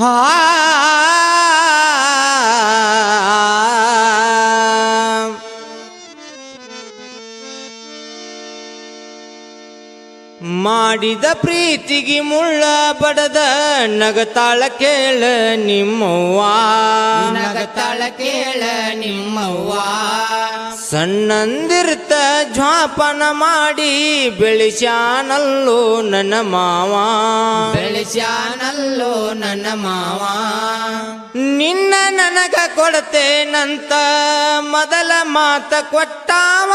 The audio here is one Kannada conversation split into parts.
ಹಾ ಮಾಡಿದ ಪ್ರೀತಿಗೆ ಮುಳ್ಳ ಬಡದ ನಗತಾಳ ಕೇಳ ನಿಮ್ಮವ್ವ ನಗತಾಳ ಕೇಳ ನಿಮ್ಮವ್ವ ಸಣ್ಣಂದಿರ್ತ ಜ್ವಾಪನ ಮಾಡಿ ಬೆಳೆಸ್ಯಾನಲ್ಲೋ ನನ್ನ ಮಾವ. ಬೆಳೆಸ್ಯಾನಲ್ಲೋ ನನ್ನ ಮಾವ. ನಿನ್ನ ನನಗ ಕೊಡ್ತೇನಂತ ಮೊದಲ ಮಾತ ಕೊಟ್ಟಾವ.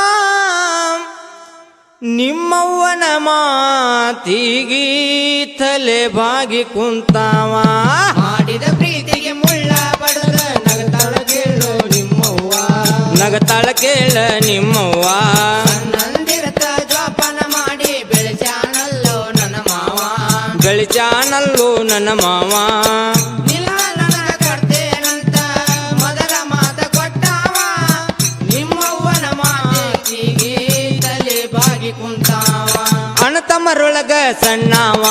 ನಿಮ್ಮವ್ವನ ಮಾತಿಗಿ ತಲೆ ಬಾಗಿ ಕುಂತಾವ. ನಗತಾಳ ಕೇಳ ನಿಮ್ಮವ್ವ. ನಂದಿರತ ಜೋಪಾನ ಮಾಡಿ ಬೆಳಚಾನಲ್ಲೋ ನನ್ನ ಮಾವ. ಗಳಿಚಾನಲ್ಲೋ ನನ್ನ ಮಾವ. ನಿಲ್ಲ ನನಗ ಕಡ್ತೇನಂತ ಮೊದಲ ಮಾತ ಕೊಟ್ಟಾವ. ನಿಮ್ಮವ್ವನ ಮಾತಿಗೆ ತಲೆ ಬಾಗಿ ಕುಂತಾವ. ಅಣ್ಣತಮ್ಮರೊಳಗ ಸಣ್ಣವ.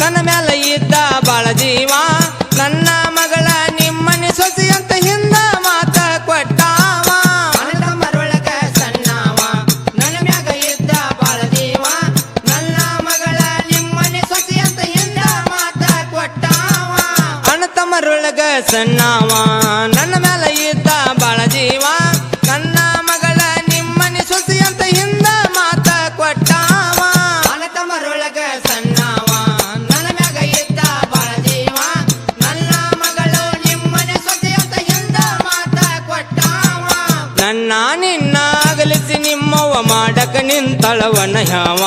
ನನ್ನ ಮ್ಯಾಲ ಇದ್ದ ಬಾಳ ಜೀವ. ನನ್ನ ಸಣ್ಣವ ನನ್ನ ಮೇಲೆ ಇದ್ದ ಬಾಳ ಜೀವ. ನನ್ನ ಮಗಳ ನಿಮ್ಮನೆ ಸೊಸಿ ಅಂತ ಹಿಂದ ಮಾತ ಕೊಟ್ಟಾವ. ಮರೊಳಗ ಸಣ್ಣವ ನನ್ನ ಮ್ಯಾಗ ಇದ್ದ ಬಾಳ ಜೀವ. ನನ್ನ ಮಗಳು ನಿಮ್ಮನೆ ಸೊಸಿ ಅಂತ ಹಿಂದ ಮಾತ ಕೊಟ್ಟಾವ. ನನ್ನ ನಿನ್ನ ಅಗಲಿಸಿ ನಿಮ್ಮವ್ವ ಮಾಡಕ ನಿಂತಳವನ ಯಾವ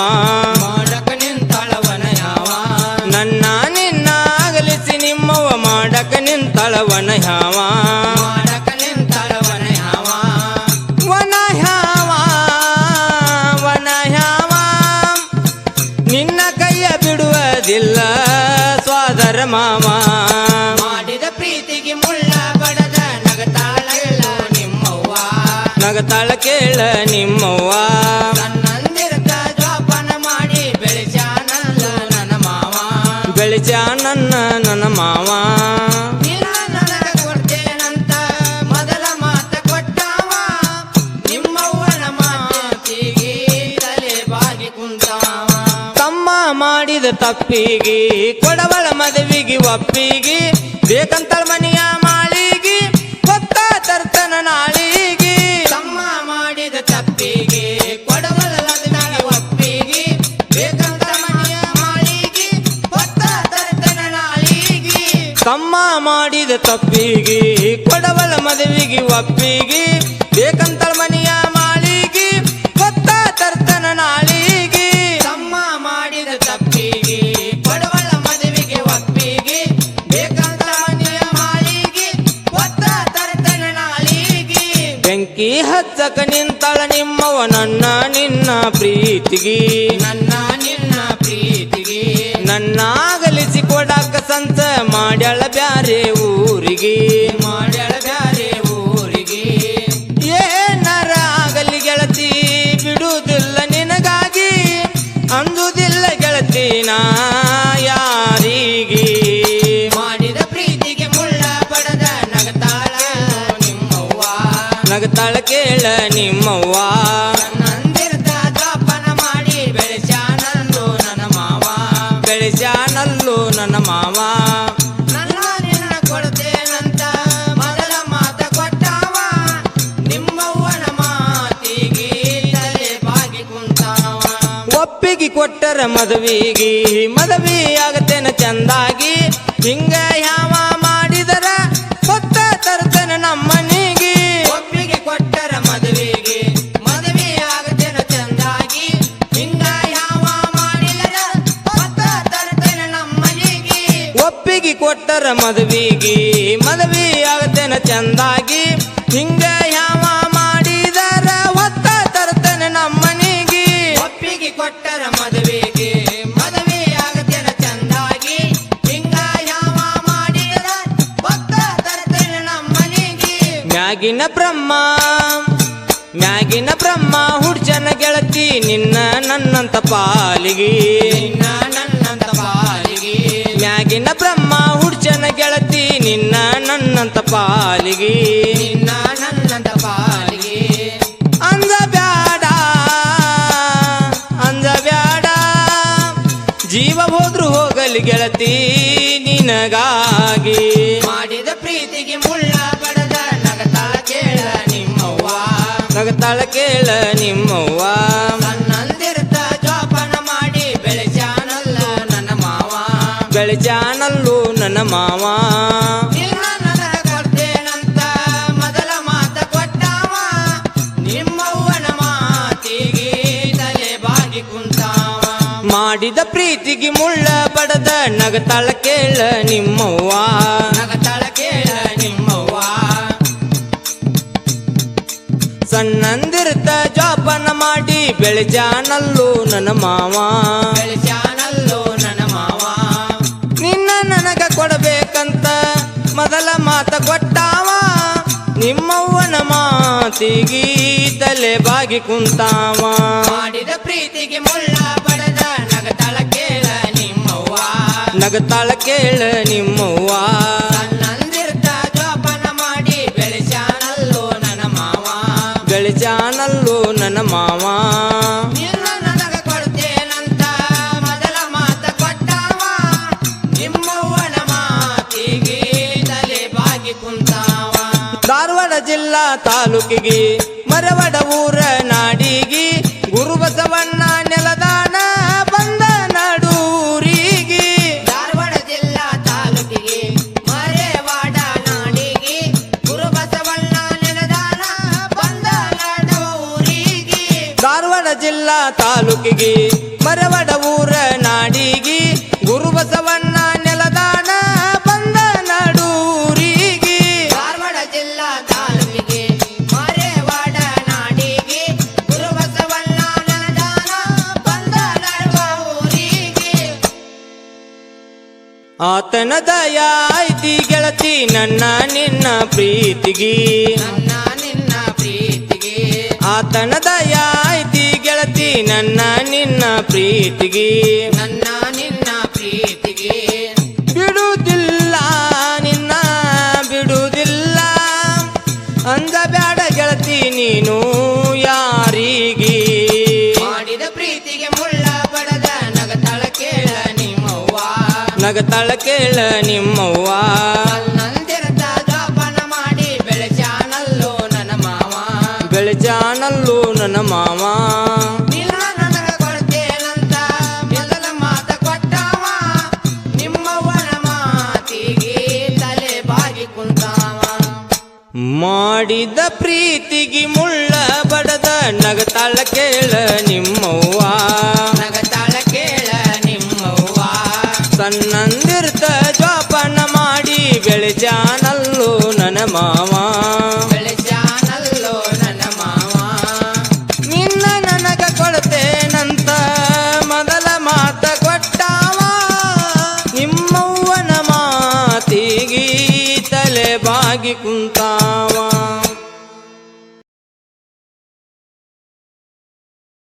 ಸ್ವಾದರ ಮಾವ ಮಾಡಿದ ಪ್ರೀತಿಗೆ ಮುಳ್ಳ ಬಡದ ನಗತಾಳ ಇಲ್ಲ ನಿಮ್ಮವ್ವ. ನಗತಾಳ ಕೇಳ ನಿಮ್ಮವ್ವ. ನನ್ನಂದಿರತ ಜೋಪಾನ ಮಾಡಿ ಬೆಳೆಸ್ಯಾನಲ್ಲ ನನ್ನ ಮಾವ. ಬೆಳೆಸ ನನ್ನ ನನ್ನ ಮಾವ. ಮಾಡಿದ ತಪ್ಪಿಗೆ, ಕೊಡವಳ ಮದುವಿಗೆ ಒಪ್ಪಿಗೆ ಬೇಕಂತ ಮನೆಯ ಮಾಳಿಗೆ ಹೊತ್ತ ತರ್ತನ ನಾಳಿಗಿ. ತಮ್ಮ ಮಾಡಿದ ತಪ್ಪಿಗೆ ಕೊಡವಲ ಲಗ್ನಗೆ ಒಪ್ಪಿಗೆ ಬೇಕಂತ ಮನೆಯ ಮಾಳಿಗೆ ಕೊತ್ತ ತರ್ತನ ನಾಳಿಗೆ. ತಮ್ಮ ಮಾಡಿದ ತಪ್ಪಿಗೆ, ಕೊಡವಳ ಮದುವಿಗೆ ಒಪ್ಪಿಗೆ ಬೇಕಂತ ಮನೆಯ ಮಾಳಿಗೆ ಹೊತ್ತ ತರ್ತನ ನಾಳಿಗೆ. ತಮ್ಮ ಮಾಡಿದ ತಪ್ಪಿಗೆ ಬೆಂಕಿ ಹಚ್ಚಕ ನಿಂತಳ ನಿಮ್ಮವ ನನ್ನ ನಿನ್ನ ಪ್ರೀತಿಗೆ. ನನ್ನ ನಿನ್ನ ಪ್ರೀತಿಗೆ. ನನ್ನ ನಗತಾಳ ಕೇಳ ನಿಮ್ಮವ್ವ. ನಂದಿರ್ತ ಜೋಪಾನ ಮಾಡಿ ಬೆಳೆಸ್ಯಾನಂದು ನನ್ನ ಮಾವ. ಬೆಳೆಸ್ಯಾನಲ್ಲೋ ನನ್ನ ಮಾವ. ನನ್ನ ನಿನ್ನ ಕೊಡ್ತೇನಂತ ಮೊದಲ ಮಾತ ಕೊಟ್ಟಾವ. ನಿಮ್ಮವ್ವನ ಮಾತಿಗೆ ತಲೆ ಬಾಗಿ ಕುಂತಾವ. ಒಪ್ಪಿಗೆ ಕೊಟ್ಟರ ಮದುವಿಗೆ ಮದುವೆ ಆಗತೇನ ಚಂದಾಗಿ. ಹಿಂಗ ಯಾವ ಕೊಟ್ಟರ ಮದುವಿಗೆ ಮದುವೆ ಆಗತೇನ ಚಂದಾಗಿ? ಹಿಂಗ ಯಾವ ಮಾಡಿದರ? ಒತ್ತ ತರ್ತೇನೆ ನಮ್ಮನಿಗೆ. ಒಪ್ಪಿಗೆ ಕೊಟ್ಟರ ಮದುವೆಗೆ ಮದುವೆ ಆಗತೇನ ಚಂದಾಗಿ? ಹಿಂಗ ಯಾವ ಮಾಡಿದರ? ಒತ್ತ ತರ್ತೇನೆ ನಮ್ಮನೆಗೆ. ಮ್ಯಾಗಿನ ಬ್ರಹ್ಮ ಮ್ಯಾಗಿನ ಬ್ರಹ್ಮ ಹುಡ್ಜನ ಗೆಳತಿ ನಿನ್ನ ನನ್ನಂತ ಪಾಲಿಗೆ. ನಿನ್ನ ನನ್ನಂತ ಪಾಲಿಗೆ. ಮ್ಯಾಗಿನ ಬ್ರಹ್ಮ ಹುಡ್ಜನ ಗೆಳತಿ ಪಾಲಿಗೆ. ನಿನ್ನ ನನ್ನಂತ ಪಾಲಿಗೆ. ಬ್ಯಾಡ ಬ್ಯಾಡ. ಜೀವ ಹೋದ್ರು ಹೋಗಲಿ ಗೆಳತಿ ನಿನಗಾಗಿ. ಮಾಡಿದ ಪ್ರೀತಿಗೆ ಮುಳ್ಳ ಬಡದ ನಗತಾಳ ಕೇಳ ನಿಮ್ಮವ್ವ. ನಗತಾಳ ಕೇಳ ನಿಮ್ಮವ್ವ. ತಲೆ ನನ್ನ ಮಾವ. ಮಾಡಿದ ಪ್ರೀತಿಗೆ ಮುಳ್ಳ ಬಡದ ನಗತಾಳ ಕೇಳ ನಿಮ್ಮವ್ವ. ನಗತಾಳ ಕೇಳ ನಿಮ್ಮವ್ವ. ಸಣ್ಣಂದಿರ್ತ ಜೋಪಾನ ಮಾಡಿ ಬೆಳೆಜಾನಲ್ಲೂ ನನ್ನ ಮಾವ. ನಿಮ್ಮವ್ವನ ಮಾತಿಗೆ ತಲೆ ಬಾಗಿ ಕುಂತಾವ. ಮಾಡಿದ ಪ್ರೀತಿಗೆ ಮುಳ್ಳ ಬಡದ ನಗತಾಳ ಕೇಳ ನಿಮ್ಮವ್ವ. ನಗತಾಳ ಕೇಳ ನಿಮ್ಮವ್ವ. ನನ್ನಂದಿರ್ತ ಜೋಪಾನ ಮಾಡಿ ಬೆಳೆಸ್ಯಾನಲ್ಲೋ ನನ್ನ ಮಾವ. ಬೆಳಜಾನಲ್ಲು ನನ್ನ ಮಾವ. ಜಿಲ್ಲಾ ತಾಲೂಕಿಗೆ ಮರವಡ ಊರ ನಾಡಿಗೆ ಗುರುಬಸವಣ್ಣ ನೆಲದಾನ ಬಂದ ನಾಡೂರಿಗೆ. ಧಾರವಾಡ ಜಿಲ್ಲಾ ತಾಲೂಕಿಗೆ ಮರೆವಾಡ ನಾಡಿಗೆ ಗುರುಬಸವಣ್ಣ ನೆಲದಾನ ಬಂದ ನಾಡೂರಿಗೆ. ಧಾರವಾಡ ಜಿಲ್ಲಾ ತಾಲೂಕಿಗೆ ಮರವಡ ಊರ ಆತನ ದಯ ಐತಿ ಗೆಳತಿ ನನ್ನ ನಿನ್ನ ಪ್ರೀತಿಗೆ. ನನ್ನ ನಿನ್ನ ಪ್ರೀತಿಗೆ. ಆತನ ದಯ ಐತಿ ಗೆಳತಿ ನನ್ನ ನಿನ್ನ ಪ್ರೀತಿಗೆ. ನಿನ್ನ ನಗತಾಳ ಕೇಳ ನಿಮ್ಮವ್ವ. ಮಾಡಿ ಬೆಳೆಸ್ಯಾನಲ್ಲೋ ನನ್ನ ಮಾವ. ಬೆಳಜಾನಲ್ಲು ನನ್ನ ಮಾವ. ನಿನ್ನ ನನಗ ಕೊಡ್ತೇನಂತ ಮೊದಲ ಮಾತ ಕೊಟ್ಟಾವ. ನಿಮ್ಮವ್ವನ ಮಾತಿಗೆ ತಲೆ ಬಾಗಿ ಕುಂತಾವ. ಮಾಡಿದ ಪ್ರೀತಿಗೆ ಮುಳ್ಳ ಬಡದ ನಗತಾಳ ಕೇಳ ನಿಮ್ಮವ್ವ. ಮಾವ. ಬೆಳೆಸ್ಯಾನಲ್ಲೋ ನನ್ನ ಮಾವ. ನಿನ್ನ ನನಗ ಕೊಡ್ತೇನಂತ ಮೊದಲ ಮಾತ ಕೊಟ್ಟಾವ. ನಿಮ್ಮವ್ವನ ಮಾತಿಗೆ ತಲೆ ಬಾಗಿ ಕುಂತಾವ.